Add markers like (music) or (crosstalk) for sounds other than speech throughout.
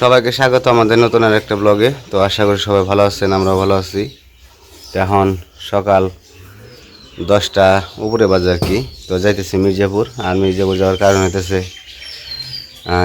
সবাইকে স্বাগত আমাদের নতুন আর একটা ব্লগে তো আশা করি সবাই ভালো আছেন, আমরাও ভালো আছি। এখন সকাল দশটা উপরে বাজে আর কি। তো যাইতেছি মির্জাপুর, আর মির্জাপুর যাওয়ার কারণ হইতেছে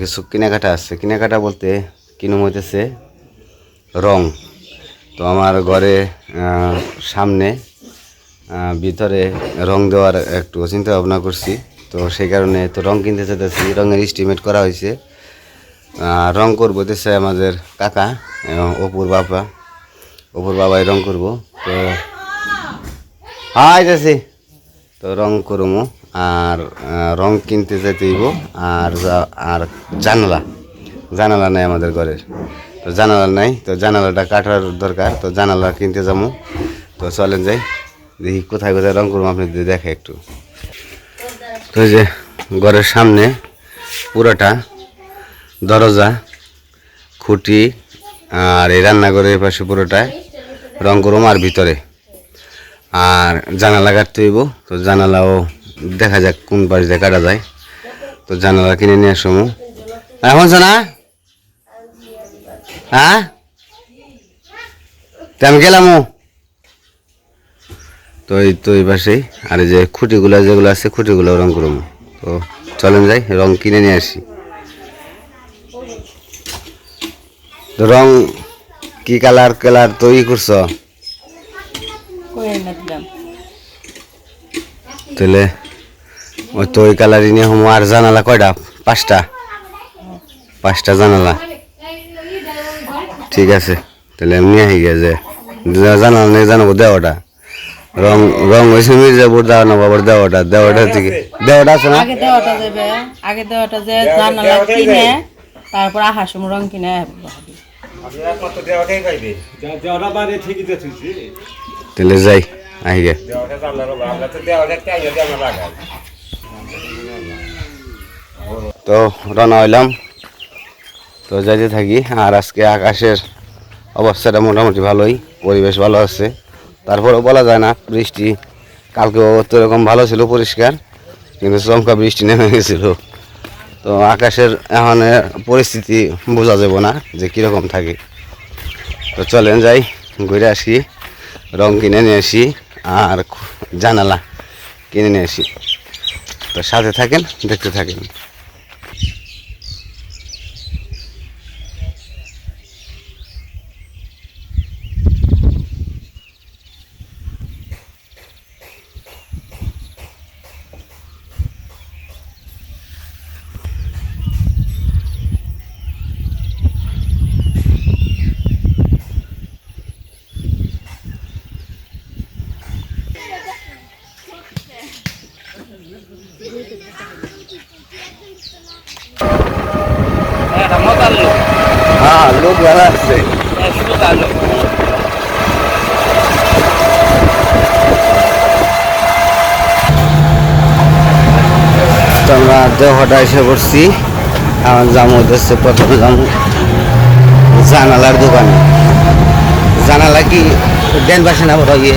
কিছু কেনাকাটা আছে। কেনাকাটা বলতে কিনুম হইতেছে রং। তো আমার ঘরে সামনে ভিতরে রং দেওয়ার একটু চিন্তা ভাবনা করছি। তো সেই কারণে তো রং কিনতে চাইতেছি, রঙের এস্টিমেট করা হয়েছে রং করব দেশে আমাদের কাকা এবং অপুর বাবা। অপুর বাবাই রং করব। তো, হাই যাচ্ছি তো রং করব আর রং কিনতে যেতে হইব, আর আর জানালা। জানালা নাই আমাদের ঘরের। তো জানালা নাই, তো জানালাটা কাটার দরকার, তো জানালা কিনতে যাব তো চলেন যাই, দেখি কোথায় কোথায় রং করব আপনি দেখে একটু। তো যে ঘরের সামনে পুরোটা দরজা, খুঁটি আর এই রান্নাঘরের পাশে পুরোটায় রং করুম আর ভিতরে। আর জানালা কাটতে হইব, তো জানালাও দেখা যাক কোন পাশ দিয়ে কাটা যায়। তো জানালা কিনে নিয়ে আসব এখন না হ্যাঁ? তো আমি গেলাম। তো এই তো এই পাশেই। আর এই যে খুঁটিগুলো যেগুলো আছে, খুঁটিগুলো রং করব তো চলেন যাই, রং কিনে নিয়ে আসি তো রং কি কালার কালার তৈরি করছ? তাহলে ওই তো ওই কালারই নিয়ে হমো আর জানালা কয়টা? পাঁচটা। পাঁচটা জানালা। ঠিক আছে, তাহলে এমনি আহি গেছে জানালা নেই জানাব দেওয়াটা। রং রং হয়েছে মির্জাপুর দেওয়া না দেওয়াটা। দেওয়াটা থেকে দেওয়াটা আছে না? আগে দেওয়াটা যাবে আগে দেওয়াটা যে জানালা কিনে, তারপর আহার সময় রং কিনে তাহলে যাই আহি গে দেওয়াটা জানলার আমরা তো রওনা হইলাম। তো যাইতে থাকি আর আজকে আকাশের অবস্থাটা মোটামুটি ভালোই পরিবেশ ভালো আছে। তারপরেও বলা যায় না বৃষ্টি কালকেও তো এরকম ভালো ছিল পরিষ্কার কিন্তু চমকা বৃষ্টি নেমে গেছিল। তো আকাশের এখন পরিস্থিতি বোঝা যাব না যে কীরকম থাকে। তো চলেন যাই, ঘুরে আসি, রং কিনে নিয়ে আসি, আর জানালা কিনে নিয়ে আসি। তো সাথে থাকেন, দেখতে থাকেন হ্যাঁ লোক ভালো আছে তো আমরা দেওয়াটা এসে আমার জামু হচ্ছে প্রথমে জামু জানালার দোকানে। জানালা কি দেন পাশে না গিয়ে?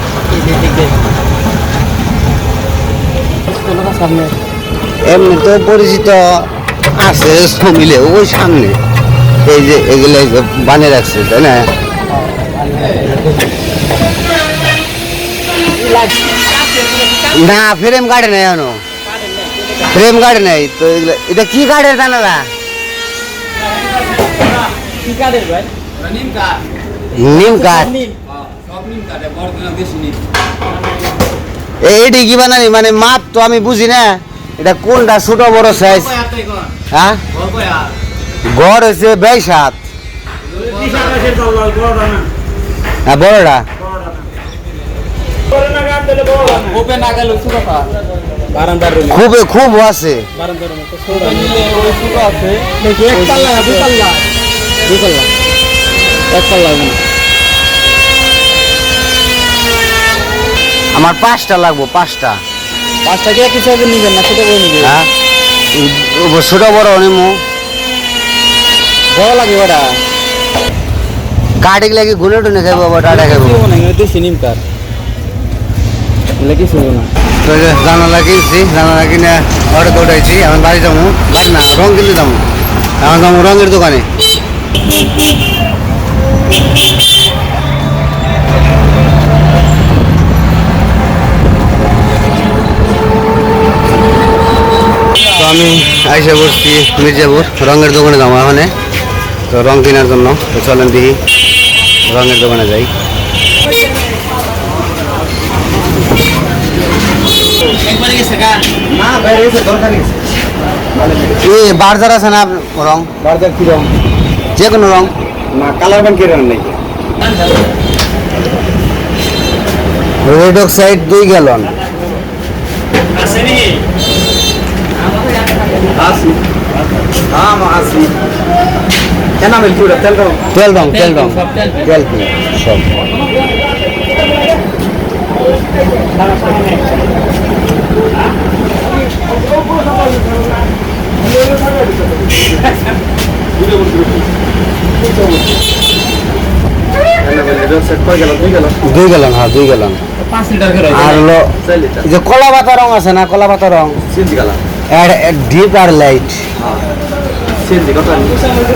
এমনি তো পরিচিত আছে মিলে ওই সামনে। এই যে এগুলো বানিয়ে রাখছে, তাই না? না, ফ্রেম কাটে নাই এখনও। ফ্রেম কাটে নাই তো এটা কি কাঠের জানালা নিম কাঠ। এইটি কি বানানি? মানে মাপ তো আমি বুঝি না। এটা কোনটা? ছোট বড় সাইজ হ্যাঁ? গড় হয়েছে বেশ হাত। হ্যাঁ বড়টা। খুব খুব আছে। আমার পাঁচটা লাগবো পাঁচটা। পাঁচটা কি একই সাইজের নিবেন না ছোট বড় নিবেন? হ্যাঁ। ও ছোট বড় নিমু। বড় লাগে ওটা। কাঠে লাগি গুনে টুনে খাইবো আবার টাটা খাইবো। না দেশি নিম কাঠ? এগুলো কিছু না জানালা কিনছি জানালা কিনে অর্ডার উঠাইছি এখন বাড়ি যাব, বাড়ি না রং কিনতে যাব। এখন যাব রঙের দোকানে। তো আমি আইসা বসছি মির্জাপুর, রঙের দোকানে যাব ওখানে তো রং কেনার জন্য, তো চলেন দেখি, রঙের দোকানে যাই না বাইরে এসে দরকার নেই এই বার্জার আছে না রং? বাজার কি রং? যে কোনো রং। না কালার বান কি রং নাকি রেড অক্সাইড দুই গ্যালন। তেল রং তেল রং তেল। সব। দুই গেল দুই গ্যালন হ্যাঁ দুই গ্যালন পাঁচ লিটার করে আর হলো চার লিটার। এই যে কলা পাতা রং আছে না কলা পাতা রং? ডিপ আর লাইট।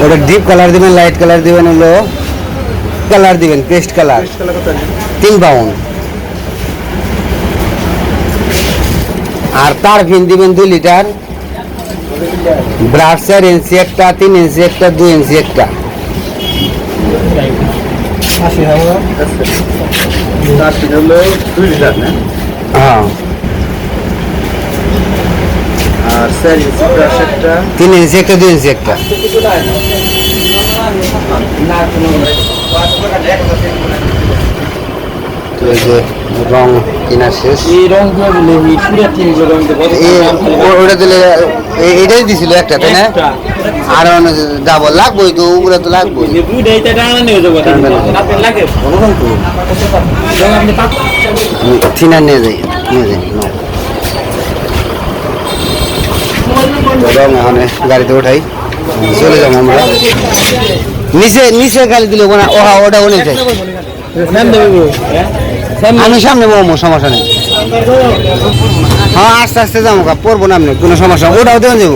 ওটা ডিপ কালার দিবেন লাইট কালার দিবেন হলো কালার দিবেন পেস্ট কালার। কালার তিন পাউন্ড। আর তার ভিন দিবেন দুই লিটার। ব্রাশ চার ইঞ্চি একটা তিন ইঞ্চি একটা দুই ইঞ্চি একটা। হ্যাঁ। তিন ইঞ্চি একটা দুই ইঞ্চি একটা। না এই যে রং কেনা শেষ। এই রং ওটা দিলে এটাই দিছিল একটা তাই না? আর তো ওগুলো তো থিনার নিয়ে যাই নিয়ে যাই রং এখানে গাড়িতে উঠাই। চলে যাব আমরা। নিচে নিচে গাড়ি দিলে ওনা ওহা ওটা ওনে যাই। আমি সামনে মোমো সমস্যা নেই। হ্যাঁ আস্তে আস্তে যাব পড়ব না আপনি কোনো সমস্যা ওটাও দেবেন যাব।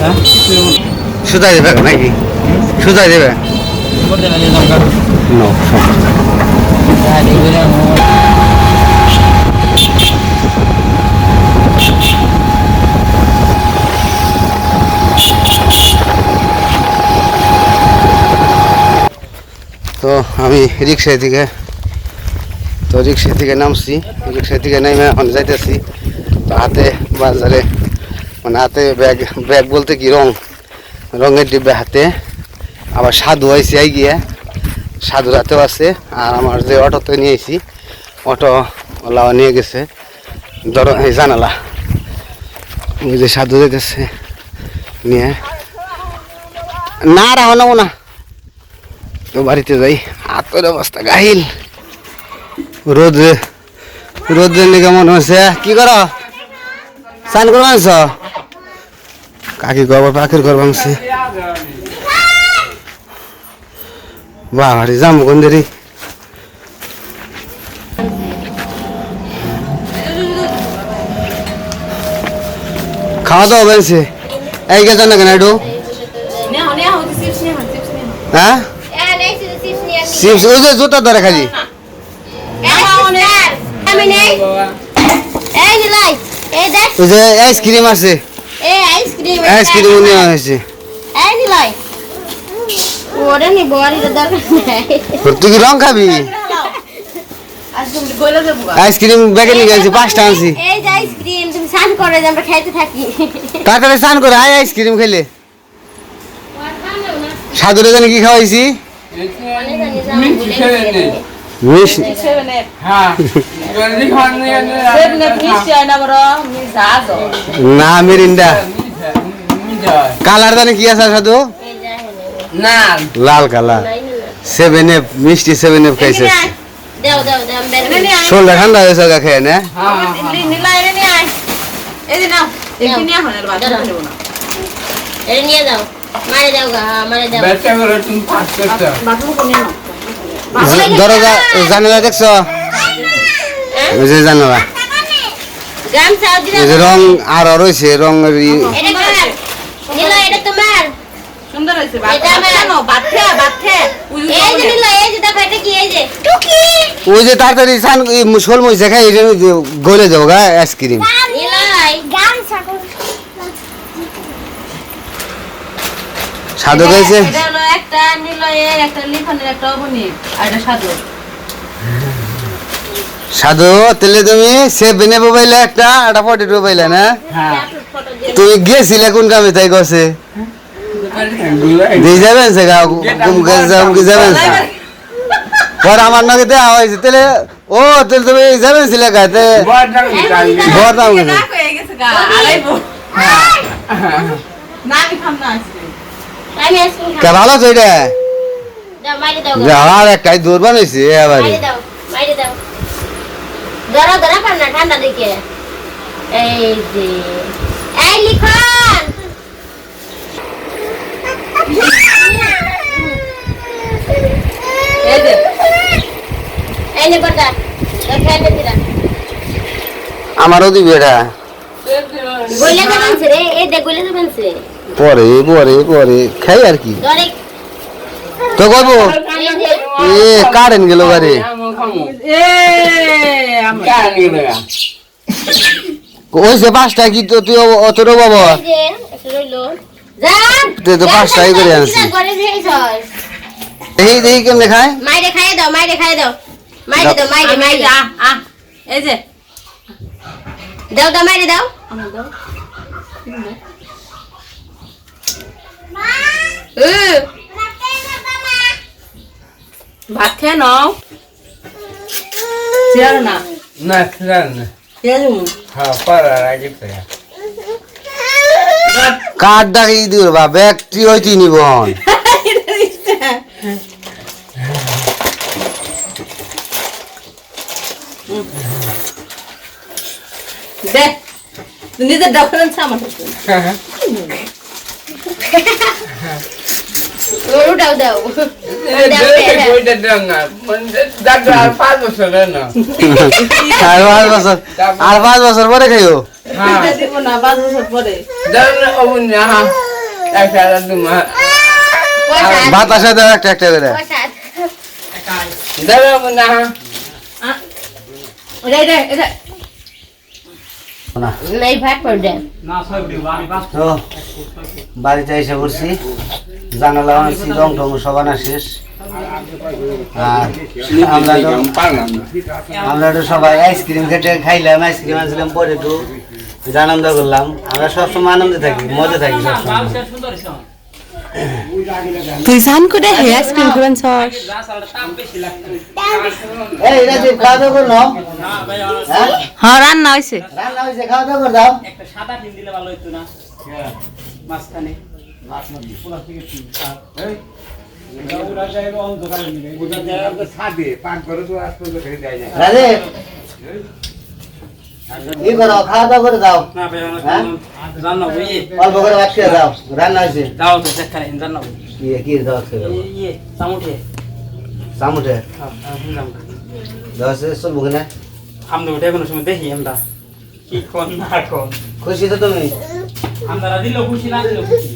হ্যাঁ? সুতাই দেবে নাকি? সুতাই দেবে? তো আমি রিক্সা থেকে তো রিক্সা থেকে নামছি। রিক্সা থেকে নেমে এখন যাইতেছি। তো হাতে বাজারে মানে হাতে ব্যাগ ব্যাগ বলতে কি রং? রঙের ডিব্বা হাতে। আবার সাধু আইসি আই গিয়ে। সাধুর হাতেও আছে। আর আমার যে অটোতে নিয়েছি অটো ওলা নিয়ে গেছে। ধর, এই জানালা। ওই যে সাধু যেতেছে নিয়ে। না রাখো না। তো বাড়িতে যাই। হাতের অবস্থা গাহিল। রোদ রোদ লেগে মনে হচ্ছে। কি করো? স্নান করে মাংস কাকি গব পাখির ঘর ভাঙছে। বাবারে যাম কোন দেরি? খাওয়া দাওয়া হয়েছে এই গেছে না কেন একটু হ্যাঁ? চিপস ওই যে জুতা ধরে দেখ ওই যে আইসক্রিম আছে। আইসক্রিম নেওয়া হয়েছে। তুই কি খাবি? আইসক্রিম নিয়ে পাঁচটা আনছি। স্নান করে, আয় আইসক্রিম খেলে। সাধুরে জানি কি খাওয়াইছি? মিষ্টি না। মিরিন্ডা কালার জানি কি আছে সাধু? লাল। কালার। সেভেন এফ মিষ্টি সেভেন এফ খাইছে। দাও দাও দাও বের শোলটা ঠান্ডা হয়েছে গা খেয়ে না। এটা নিয়ে দাও মারে দাও গা হ্যাঁ, মারে দাও। দরজা জানালা দেখছ? ওই যে জানালা। যে রং আরও রয়েছে রঙের ই- এটা কার হয়েছে ভাত এটা আমার- সাধু খাইছে এটা হলো একটা নিলয়ের একটা লিখনের একটা অবনীত আর এটা সাধু সাধু তাহলে তুমি সেভ নেব পাইলে একটা একটা পটেটো পাইলে না? হ্যাঁ। তুমি গেছিলে কোন কামে তাই গছে দিয়ে যাবেন সে গা কুম যাবেন কি যাবেন পর আমার নাকি দেওয়া হয়েছে তাহলে ও তাহলে তুমি যাবেন ছিলে গাতে বর দাম গেছে না গেছে গা আড়াইবো না আমি খাম না আইসক্রিম আমি আইসক্রিম কে খাব? ভালো তো এটা? দাও মাইরে দাও গো। যে আর একটাই দূর বানাইছে এবারে মাইরে দাও মাইরে দাও। ধরো ধরো পার না ঠান্ডা দিকে এই যে এই লিখন! এই যে এই নে দিরা আমারও দিবি এটা। সে রে এই দেখ গইলে যাবেন সে পরে পরে পরে। খাই আর কি? তো কইব? এ কারেন গেল বারে এ ওই যে পাঁচটা কি তো তুই বাবা একটু রইল। যা তুই তো পাঁচটাই করে আনছিস। দেখি দেখি কেমনে খায়? মাইরে খাইয়ে দাও মাইরে খাইয়ে দাও। মাইরে দাও মাইরে মাইরে। আহ, আহ, এই যে। দাও দাও মাইরে দাও। আমার দাও। হুম ভাত খেয়ে নাও। চেয়ার না? না খেলার না। হ্যাঁ কার ডাকি দিও বা ব্যক্তি হইতি নিবন দে নিজের আমার ওটাও দাও। আর পাঁচ বছর আর পাঁচ বছর পরে খাইও হ্যাঁ। বাতাসে দাও একটা একটা করে। অবুন না হ্যাঁ আহ, এটা এটা এটা না নাই ভাত পড় দে তো বাড়িতে এসে করছি জানালা আনছি রং টং সব আনা শেষ। আর আমরা তো আমরা তো সবাই আইসক্রিম খেটে খাইলাম আইসক্রিম আনছিলাম পরে একটু আনন্দ করলাম। আমরা সবসময় আনন্দে থাকি মজা থাকি সবসময়। তুই সান করে হে আইসক্রিম খাবেন সস এই রাজীব খাওয়া দাওয়া করো হ্যাঁ? হ্যাঁ রান্না হয়েছে রান্না হয়েছে খাওয়া দাওয়া করে দাও সাদে পান করে তো আসলে খেয়ে দেয় না রাজীব কি করো খাওয়া দাওয়া করে দাও হ্যাঁ অল্প করে ভাত খেয়ে দাও রান্না হয়েছে কি কি দাও খেয়ে দাও? চামুটে দাও সে চলবো কিনা? আমরা উঠে কোনো সময় দেখি আমরা। কি কোন না কোন। খুশি তো তুমি? আমরা দিলেও খুশি না খুশি।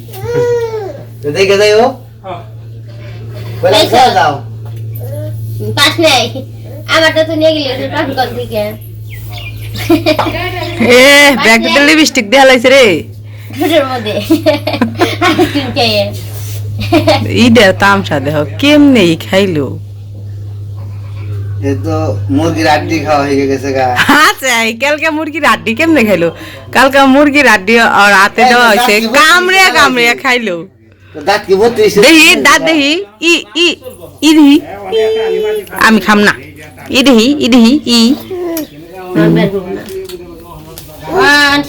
তো দেখে যাই ও। হ্যাঁ। পাস নাই। আমারটা তো নিয়ে গেলি কর দিকে (laughs) এ ব্যাগটাতে লিপস্টিক দেয়া লাইছে রে। ইডের (laughs) তামসা দেহ কেমনে খাইলো? এ তো মুরগির আড্ডি খাওয়া হয়ে গেছে গা। আচ্ছা এই কালকে মুরগির আড্ডি কেমনে খাইলো? কালকে মুরগির আড্ডি আর হাতে দেওয়া হয়েছে। কামড়ে কামড়ে খাইলো। তো দাঁত কি বত্রিশ দেখি দাঁত দেখি ই ই ই আমি খাম না। ই দেখি ই দেখি ই।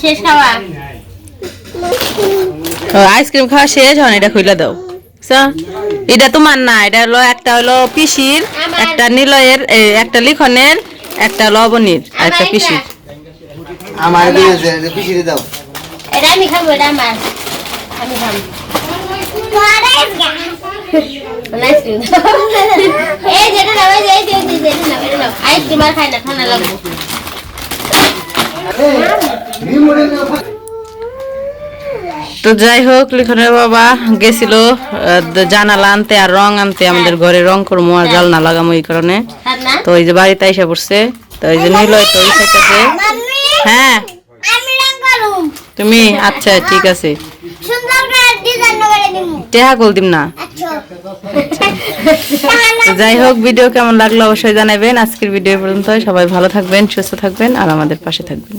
শেষ খাওয়া। আইসক্রিম খাওয়া শেষ হন এটা খুইলা দাও? এটা তোমার না এটা হলো একটা হলো পিসির একটা নিলয়ের একটা লিখনের একটা লবণীর আর একটা পিসির। আমার দিয়েছে পিছিয়ে দাও। এটা আমি খাব এটা আমার। আমি খাব। এই যেটা নাও এই যেটা নাও এটা নাও। আইসক্রিম আর খাই না ঠান্ডা লাগবে তো যাই হোক লিখনের বাবা গেছিল জানালা আনতে আর রং আনতে আমাদের ঘরে রং করব আর জালনা লাগামো এই কারণে। তো ওই যে বাড়িতে আইসা পড়ছে। তো ওই যে নিল তো ওই হ্যাঁ। তুমি আচ্ছা ঠিক আছে। টেহা কল দিম। না। আচ্ছা। যাই হোক ভিডিও কেমন লাগল অবশ্যই জানাবেন। আজকের ভিডিও পর্যন্ত সবাই ভালো থাকবেন সুস্থ থাকবেন আর আমাদের পাশে থাকবেন।